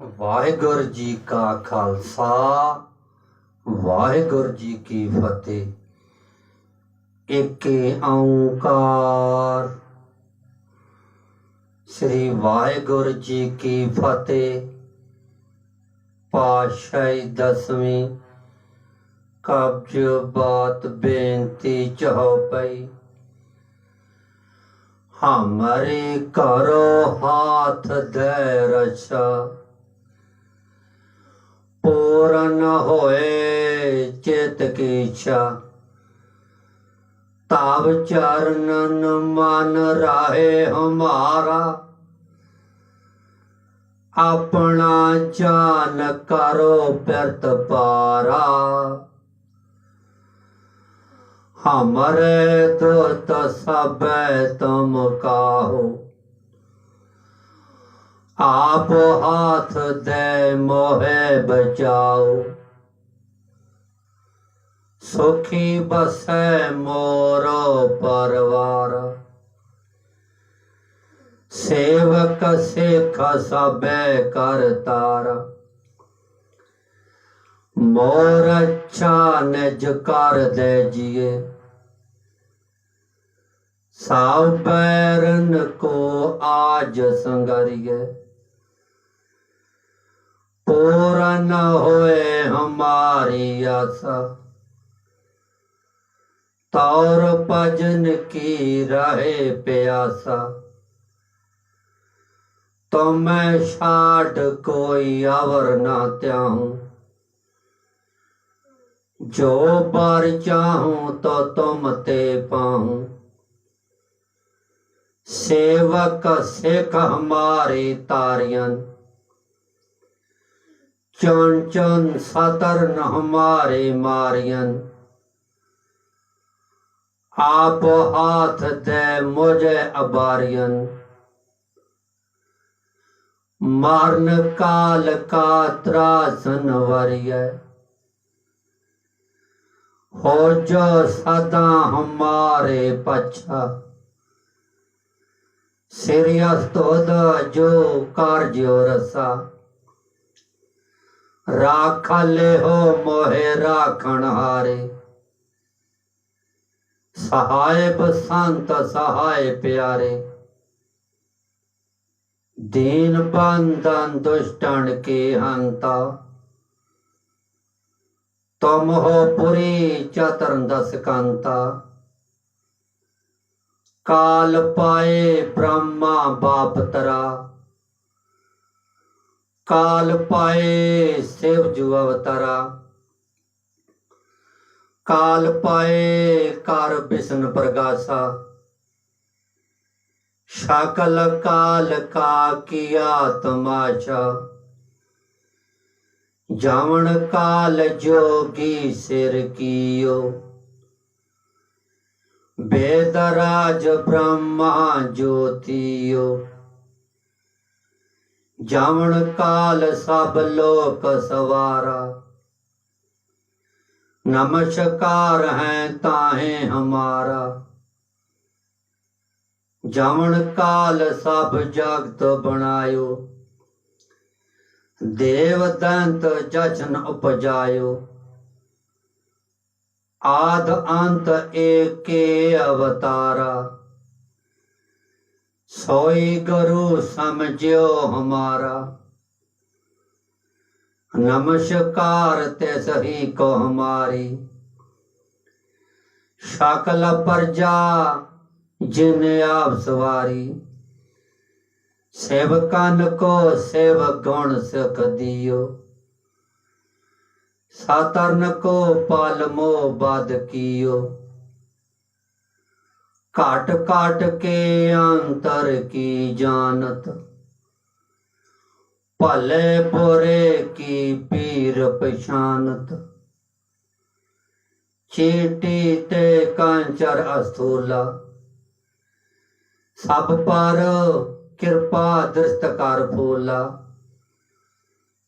ਵਾਹਿਗੁਰੂ ਜੀ ਕਾ ਖਾਲਸਾ, ਵਾਹਿਗੁਰੂ ਜੀ ਕੀ ਫਤਿਹ। ਏਕੇ ਓੰਕਾਰ। ਸ੍ਰੀ ਵਾਹਿਗੁਰੂ ਜੀ ਕੀ ਫਤਿਹ। ਪਾਸ਼ਾਈ ਦਸਵੀਂ ਕਬਜ ਬਾਤ ਬੇਨਤੀ ਚਹੋਪਈ ਹਮਾਰੇ ਕਰੋ ਹਾਥ ਦੇ ਰਛਾ ਪੂਰਨ ਹੋਏ ਚਿਤ ਕੀ ਇੱਛਾ। ਤਾਵ ਚਰਨਨ ਮਨ ਰਾਹੇ ਹਮਾਰਾ ਆਪਣਾ ਜਾਨ ਕਰੋ ਪਿਰਤ ਪਾਰਾ। ਹਮਰੇ ਦੁਤ ਸਭੈ ਤੁਮ ਕਾਹੋ। ਆਪ ਹਾਥ ਦੇ ਮੋਹਿ ਬਚਾਓ ਸੁਖੀ ਬਸੈ ਮੋਰੋ ਪਰਵਾਰ ਸੇਵਕ ਸਿਖ ਸਭੈ ਕਰ ਤਾਰਾ ਮੋਰ ਅੱਛਾ ਨਿਜ ਕਰ ਦੇ ਜੀਏ ਸਾਉ ਬੈਰਨ ਕੋ ਆਜ ਸੰਗਰੀਏ ਪੂਰਨ ਹੋਏ ਹਮਾਰੀ ਆਸਾ। ਤੌਰ ਭਜਨ ਕੀ ਰਹੇ ਪਿਆਸਾ। ਤੁਮੈ ਛਾੜ ਕੋਈ ਅਵਰ ਨਾ ਤਿਆਹੂੰ ਜੋ ਬਾਰ ਚਾਹੂੰ ਤੋ ਤੁਮ ਤੇ ਪਾਹੂੰ ਸੇਵਕ ਸਿੱਖ ਹਮਾਰੇ ਤਾਰਿਆਂ। ਚੌਣ ਚੌਣ ਸਤਰਨ ਹਮਾਰੇ ਮਾਰਿਆਂ। ਆਪ ਹਾਥ ਦੇ ਮੁਝੇ ਅਬਾਰਿਆਂ। ਮਰਨ ਕਾਲ ਕਾ ਤਰਾਸਨ ਵਰਿਐ ਹੋ ਜੋ ਸਦਾ ਹਮਾਰੇ ਪਛਾ। ਸਿਰਿਅਸ ਤੋਦ ਜੋ ਕਾਰਜਿਓ ਰਸਾ। ਰਾਖ ਹੋ ਮੋਹਿ ਰਾਖਣ ਹਾਰੇ। ਸਹਾਇ ਬਸੰਤ ਸਹਾਇ ਪਿਆਰੇ। ਦੀਨ ਬੰਦਨ ਦੁਸ਼ਟਣ ਕੇ ਹੰਤਾ। ਤੁਮ ਹੋ ਪੁਰੀ ਚਤਰਨ ਦਸ ਕੰਤਾ ਕਾਲ ਪਾਏ ਬ੍ਰਹਮਾ ਬਾਪ ਤਰਾ। ਕਾਲ ਪਾਏ ਸਿਵ ਜੁ ਅਵਤਾਰਾ। ਕਾਲ ਪਾਏ ਕਰ ਬਿਸਨ ਪ੍ਰਗਾਸਾ। ਸ਼ਾਕਲ ਕਾਲ ਕਾ ਕੀਆ ਤਮਾਸ਼ਾ। ਜਾਵਣ ਕਾਲ ਜੋਗੀ ਸਿਰ ਕੀਓ। ਬੇਦਰਾਜ ਬ੍ਰਹਮਾ ਜੋਤੀਓ। ਜਾਵਣ ਕਾਲ ਸਭ ਲੋਕ ਸਵਾਰਾ। ਨਮਸਕਾਰ ਹੈ ਤਾਹੇ ਹਮਾਰਾ। ਜਾਵਣ ਕਾਲ ਸਭ ਜਗਤ ਬਣਾਇਓ। ਦੇਵ ਦੰਤ ਜਚਨ ਉਪਜਾਇਓ। ਆਦ ਅੰਤ ਏਕੇ ਅਵਤਾਰਾ। ਸੋਈ ਗੁਰੂ ਸਮਝਿਓ ਹਮਾਰਾ। ਨਮਸਕਾਰ ਤੇ ਸਹੀ ਕੋ ਹਮਾਰੀ। ਸ਼ਕਲ ਪਰਜਾ ਜਿਨ ਆਪ ਸਵਾਰੀ। ਸੇਵਕਨ ਕੋ ਸੇਵਕ ਗੁਣ ਸਖ ਦਿਓ। ਸਾਤਰਨ ਕੋ ਪਾਲਮੋ ਬਦ ਕੀਓ। ਕਾਟ ਕਾਟ ਕੇ ਅੰਤਰ ਕੀ ਜਾਣਤ? ਭਲੇ ਬੁਰੇ ਕੀ ਪੀਰ ਪਛਾਨਤ? ਚੀਟੀ ਤੇ ਕਾਂਚਰ ਅਸਥੂਲਾ। ਸਭ ਪਰ ਕਿਰਪਾ ਦ੍ਰਿਸ਼ਟ ਕਰ ਫੂਲਾ।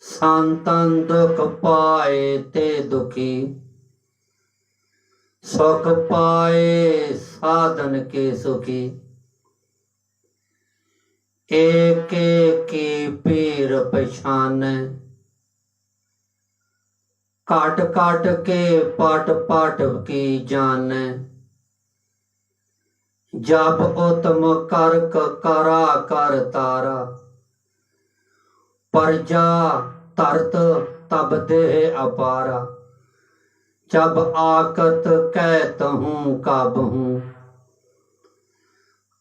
ਸੰਤਨ ਦੁਖ ਪਾਏ ਤੇ ਦੁਖੀ। ਸੁਖ ਪਾਏ ਸਾਧਨ ਕੇ ਸੁਖੀ। ਏਕ ਕੀ ਪੀਰ ਪਛਾਨੈ। ਕਾਟ ਕਾਟ ਕੇ ਪਾਟ ਪਾਟ ਕੀ ਜਾਣੈ। ਜਪ ਉਤਮ ਕਰ ਕ ਕਰਾ ਕਰ ਤਾਰਾ। ਪਰਜਾ ਤਰਤ ਤਬ ਦੇਹ ਅਪਾਰਾ। ਜਬ ਆਕਤ ਕਹਿਤ ਹੂੰ, ਕਬ ਹੂੰ।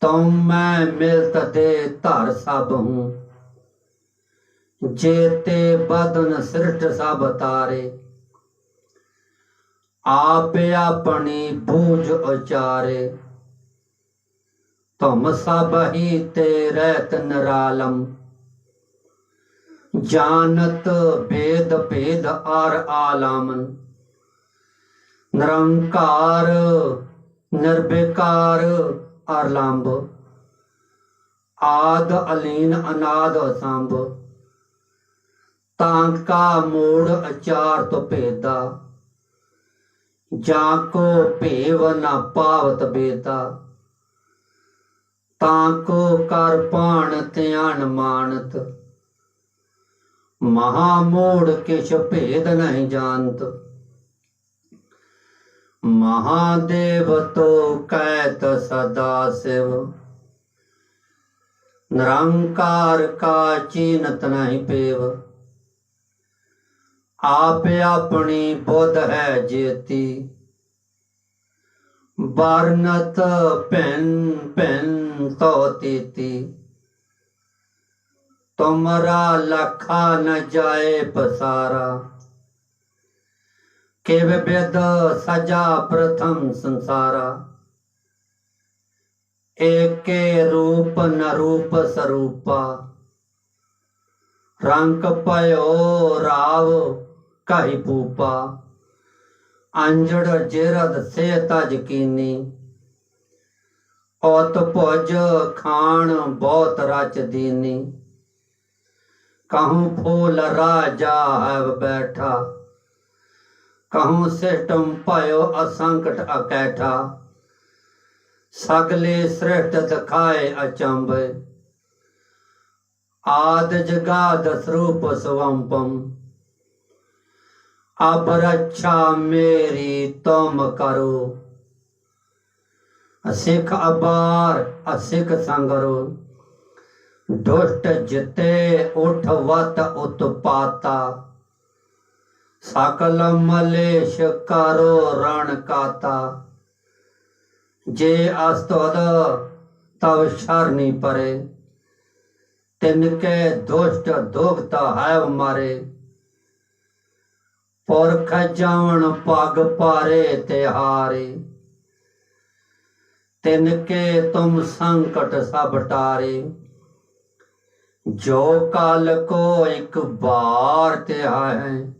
ਤੁਮ ਮੈਂ ਮਿਲਤ ਦੇ ਧਰ ਸਭ ਹੂੰ। ਜੇਤੇ ਬਦਨ ਸ੍ਰਿਸ਼ਟ ਸਭ ਤਾਰੇ। ਆਪ ਆਪਣੀ ਬੂਝ ਉਚਾਰੇ। ਤੁਮ ਸਭ ਹੀ ਤੇ ਰਹਿਤ ਨਿਰਾਲਮ। ਜਾਣਤ ਭੇਦ ਭੇਦ ਆਰ ਆਲਮਨ ਨਿਰੰਕਾਰ ਨਿਰਭਿਕਾਰ ਅਰਲੰਬ ਆਦ ਅਲੀਨ, ਅਨਾਦ ਸੰਭ ਤਾਂ ਕਾ ਮੂੜ ਅਚਾਰ ਤੋਂ ਭੇਦਾ। ਜਾਂ ਕੋ ਭੇਵ ਨਾ ਪਾਵਤ ਬੇਤਾ ਤਾਂ ਕੋ ਕਰ ਪਾਣ ਧਿਆਨ ਮਾਨਤ। ਮਹਾ ਮੋੜ ਕਿਛ ਭੇਦ ਨਹੀਂ ਜਾਣਤ। ਮਹਾਦੇਵ ਤੋ ਕਹਿਤ ਸਦਾ ਸਿਵ। ਨਿਰੰਕਾਰ ਕਾ ਚੀਨਤ ਨਹੀਂ ਪੇਵ। ਆਪ ਆਪਣੀ ਬੁੱਧ ਹੈ ਜੇਤੀ। ਵਰਨਤ ਭੈਨ ਭੈਨ ਤੋ ਤੀਤੀ। ਤੁਮਰਾ ਲਖਾ ਨ ਜਾਏ ਪਸਾਰਾ। ਕਿਵ ਬਿਦ ਸਜਾ ਪ੍ਰਥਮ ਸੰਸਾਰਾ? ਏਕੇ ਰੂਪ ਨ ਰੂਪ ਸਰੂਪਾ। ਰੰਗ ਪਇਓ ਰਾਵ ਕਹੀ ਪੂਪਾ ਅੰਜੜ ਜੇਰਦ ਸੇ ਤਜ ਔਤ ਭੁਜ ਖਾਣ ਬਹੁਤ ਰਚ ਦੀਨੀ। ਕਹੂੰ ਫੂਲ ਰਾਜਾ ਹੈ ਬੈਠਾ। ਕਹੂੰ ਸਿਟਮ ਭਇਓ ਅਸੰਕਟ ਅਕੈਠਾ। ਸਗਲੇ ਸ੍ਰਿਸ਼ਟ ਦਿਖਾਏ ਅਚੰਭੇ। ਆਦ ਜਗਾਦ ਸਰੂਪ ਸਵੰਪਮ। ਅਬ ਰੱਛਾ ਮੇਰੀ ਤੁਮ ਕਰੋ। ਅਸਿਖ ਅਬਾਰ, ਅਸਿਖ ਸੰਗਰੋ। ਦੁਸ਼ਟ ਜਿਤੇ ਉਠ ਵਤ ਉਤਪਾਤਾ। ਸਕਲ ਮਲੇਸ਼ ਕਰੋ ਰਣ ਕਾਤਾ। ਜੇ ਅਸਤਵਦ ਤਵ ਸ਼ਰਨੀ ਪਰੇ। ਤਿਨ ਕੇ ਦੁਸ਼ਟ ਦੁਖਤ ਹੈ ਮਾਰੇ। ਪੁਰਖ ਜਾਵਣ ਪਗ ਪਾਰੇ ਤੇ ਹਾਰੇ। ਤਿਨ ਕੇ ਤੁਮ ਸੰਕਟ ਸਭ ਟਾਰੇ। ਜੋ ਕਾਲ ਕੋ ਇੱਕ ਬਾਰ ਤੇ ਹੈ।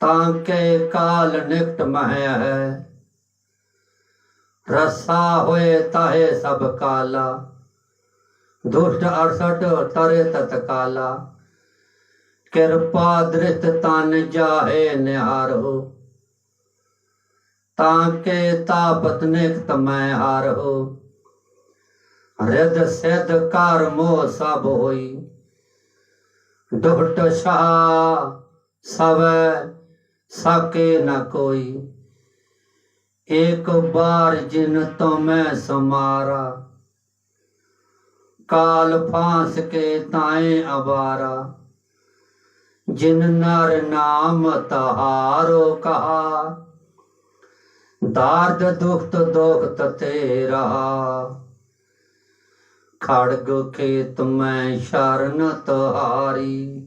ਤਾਂ ਕੇ ਕਾਲ ਨਿਕਟ ਮਹਿ ਹੈ। ਰਸਾ ਹੋਏ ਤਾਹੇ ਸਭ ਕਾਲਾ। ਦੁਸ਼ਟ ਅਰਸਟ ਤਰੇ ਤਤ ਕਾਲਾ। ਕਿਰਪਾ ਦ੍ਰਿਸ਼ਟ ਤਨ ਜਾਹੇ ਨਿਹਾਰੋ ਤਾਂ ਕੇ ਤਾਪਤ ਨਿਕਟ ਮੈਂ ਹਾਰੋ ਰਿਦ ਸਿਧ ਕਰ ਮੋਹ ਸਭ ਹੋਈ। ਦੁਖਟ ਸ਼ਾ ਸਵੈ ਸਾਕੇ ਨਾ ਕੋਈ। ਇੱਕ ਬਾਰ ਜਿਨ ਤੋ ਮੈਂ ਸਮਾਰਾ, ਕਾਲ ਫਾਂਸ ਕੇ ਤਾਏ ਅਵਾਰਾ। ਜਿਨ ਨਰ ਨਾਮ ਤਹਾਰੋ ਕਹਾ, ਦਰਦ ਦੁਖਤ ਦੁਖਤ ਤੇ ਰਹਾ। ਖੜਗ ਖੇਤ ਮੈਂ ਸ਼ਰਨ ਤੁਹਾਰੀ।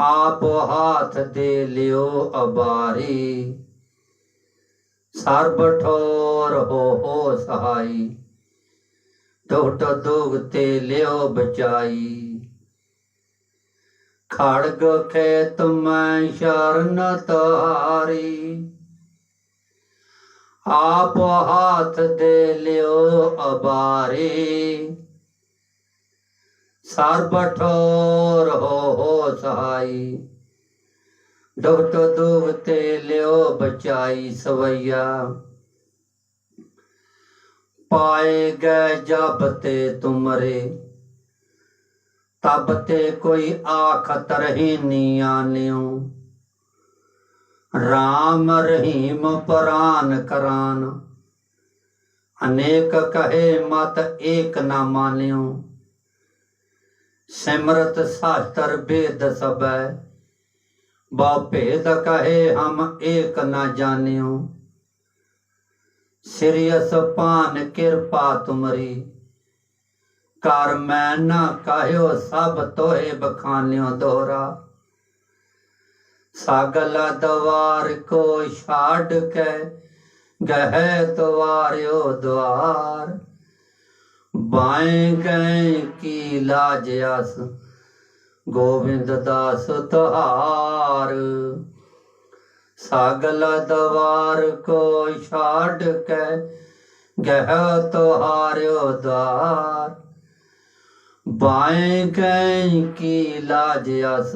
ਆਪ ਹਾਥ ਦੇ ਲਿਓ ਅਬਾਰੀ। ਸਰਬ ਠੋਰ ਹੋ ਹੋ ਸਹਾਈ ਦੁਖਤ ਦੁਖ ਤੇ ਲਿਓ ਬਚਾਈ। ਖੜਗ ਖੇਤ ਮੈਂ ਸ਼ਰਨ ਤਾਰੀ, ਆਪ ਹਾਥ ਦੇ ਲਿਓ ਅਬਾਰੀ। ਸਰਬ ਠੋਰ ਹੋ ਹੋ ਸਹਾਈ ਦੁਖਤ ਦੁਖ ਤੇ ਲਿਓ ਬਚਾਈ ਸਵਈਆ। ਪਾਏ ਗਏ ਜਬ ਤੇ ਤੁਮਰੇ। ਤਬ ਤੇ ਕੋਈ ਆਖਤ ਰਹੀ ਨੀ ਆਨਿਓ ਰਾਮ ਰਹੀਮ ਪ੍ਰਾਨ ਕਰਾਨ। ਅਨੇਕ ਕਹੇ ਮਤ ਏਕ ਨਾ ਮਾਨਿਓ। ਸਿਮਰਤ ਸਾਸਤਰ ਬੇਦ ਸਬੈ ਬਹੁ ਭੇਦ ਕਹੇ ਹਮ ਏਕ ਨਾ ਜਾਣਿਓ। ਸਿਰਿਅਸ ਪਾਨ ਕਿਰਪਾ ਤੁਮਰੀ। ਕਰ ਮੈਂ ਨਾ ਕਹਿਓ ਸਭ ਤੋਹੇ ਬਖਾਨਿਓ ਦੋਹਰਾ ਸਾਗਲ ਦਵਾਰ ਕੋ ਛਾੜ ਕੇ ਗਹਿ ਤਵਾਰਿਓ ਦਵਾਰ ਬਾਏ ਗਏ ਕੀ ਲਾਜ ਅਸ ਗੋਬਿੰਦ ਦਾਸ ਤੁਹਾਰ ਸਾਗਲ ਦਵਾਰ ਕੋ ਛਾੜ ਕੇ ਗਹਿ ਤੁਹਾਰਿਓ ਦਵਾਰ। ਬਾਏ ਗਏ ਕੀ ਲਾਜ ਅਸ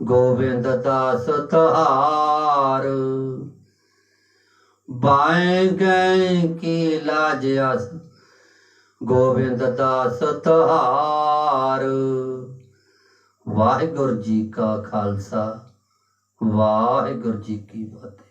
ਗੋਬਿੰਦ ਦਾਸ ਤੁਹਾਰ ਬਾਏ ਗਏ ਕੀ ਲਾਜ ਅਸ ਗੋਬਿੰਦ ਦਾਸ ਤੁਹਾਰ ਵਾਹਿਗੁਰੂ ਜੀ ਕਾ ਖਾਲਸਾ ਵਾਹਿਗੁਰੂ ਜੀ ਕੀ ਫਤਿਹ।